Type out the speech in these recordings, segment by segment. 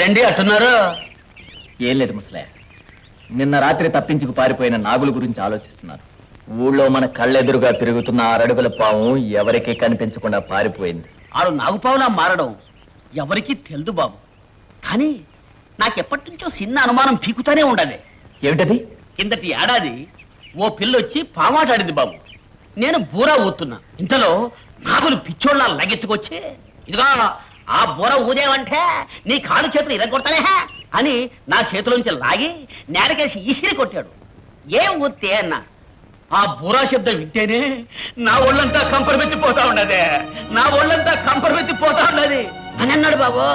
ఏమిటండి అట్టున్నారు ఏం లేదు ముసలే నిన్న రాత్రి తప్పించుకు పారిపోయిన నాగుల గురించి ఆలోచిస్తున్నాను ఊళ్ళో మన కళ్ళెదురుగా తిరుగుతున్న ఆరడుగుల పాము ఎవరికీ కనిపించకుండా పారిపోయింది. ఆడు నాగుపావులా మారడం ఎవరికీ తెలుదు బాబు. కానీ నాకెప్పటి నుంచో చిన్న అనుమానం పీకుతానే ఉండదు ఏమిటది? కిందటి ఏడాది ఓ పిల్లొచ్చి పామాటాడింది బాబు. నేను బూరా ఊతున్నా. ఇంతలో నాగులు పిచ్చోళ్ళ లగెత్తుకొచ్చి ఇదిగో ఆ బూర ఊదేవంటే నీ కాడు చేతులు ఇరగొడతానే అని నా చేతిలోంచి లాగి నేలకేసి ఇసిరి కొట్టాడు. ఏం ఊతే అన్న? ఆ బూరా శబ్దం వింటేనే నా ఒళ్ళంతా కంపరమెత్తిపోతా ఉండదే నా ఒళ్ళంతా కంపరమెత్తిపోతా ఉండదు అని అన్నాడు బాబు.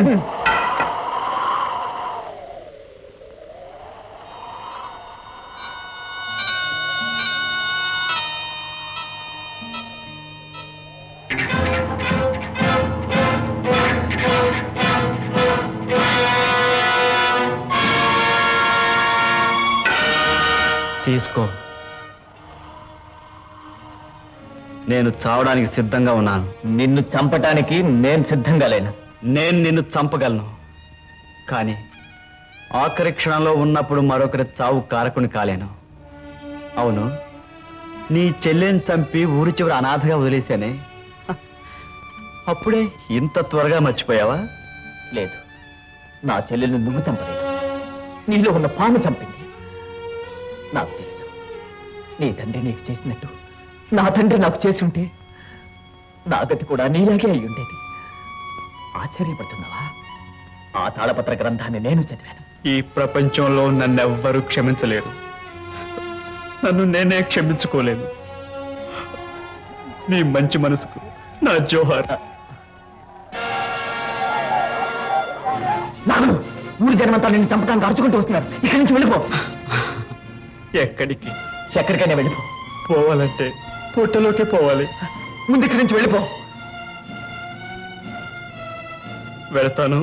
తీసుకో. నేను చావడానికి సిద్ధంగా ఉన్నాను. నిన్ను చంపటానికి నేను సిద్ధంగా లేను. నేను నిన్ను చంపగలను. కానీ ఆఖరి క్షణంలో ఉన్నప్పుడు మరొకరి చావు కారకుని కాలేను. అవును నీ చెల్లెని చంపి ఊరి చివరి అనాథగా వదిలేశానే. అప్పుడే ఇంత త్వరగా మర్చిపోయావా? లేదు నా చెల్లెలు నువ్వు చంపలేదు. నీలో ఉన్న పాము చంపింది. నాకు తెలుసు నీ తండ్రి నీకు చేసినట్టు నా తండ్రి నాకు చేసి ఉంటే నా గతి కూడా నీలాగే అయి ఉండేది ఆశ్చర్యపడుతున్నావా? ఆ తాళపత్ర గ్రంథాన్ని నేను చదివాను. ఈ ప్రపంచంలో నన్నెవ్వరూ క్షమించలేరు. నన్ను నేనే క్షమించుకోలేను. నీ మంచి మనసుకు నా జోహార్. నాగులు ఊరి జనమంతా నిన్ను చంపడానికి అరుచుకుంటూ వస్తున్నారు. ఇక్కడి నుంచి వెళ్ళిపో. ఎక్కడికి? ఎక్కడికైనా వెళ్ళిపో. పోవాలంటే పుట్టలోకే పోవాలి. ముందు ఇక్కడి నుంచి వెళ్ళిపో. వెళ్తాను.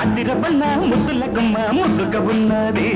అన్నిరపన్న ముద్దుల గుమ్మ ముద్దుగా ఉన్నది.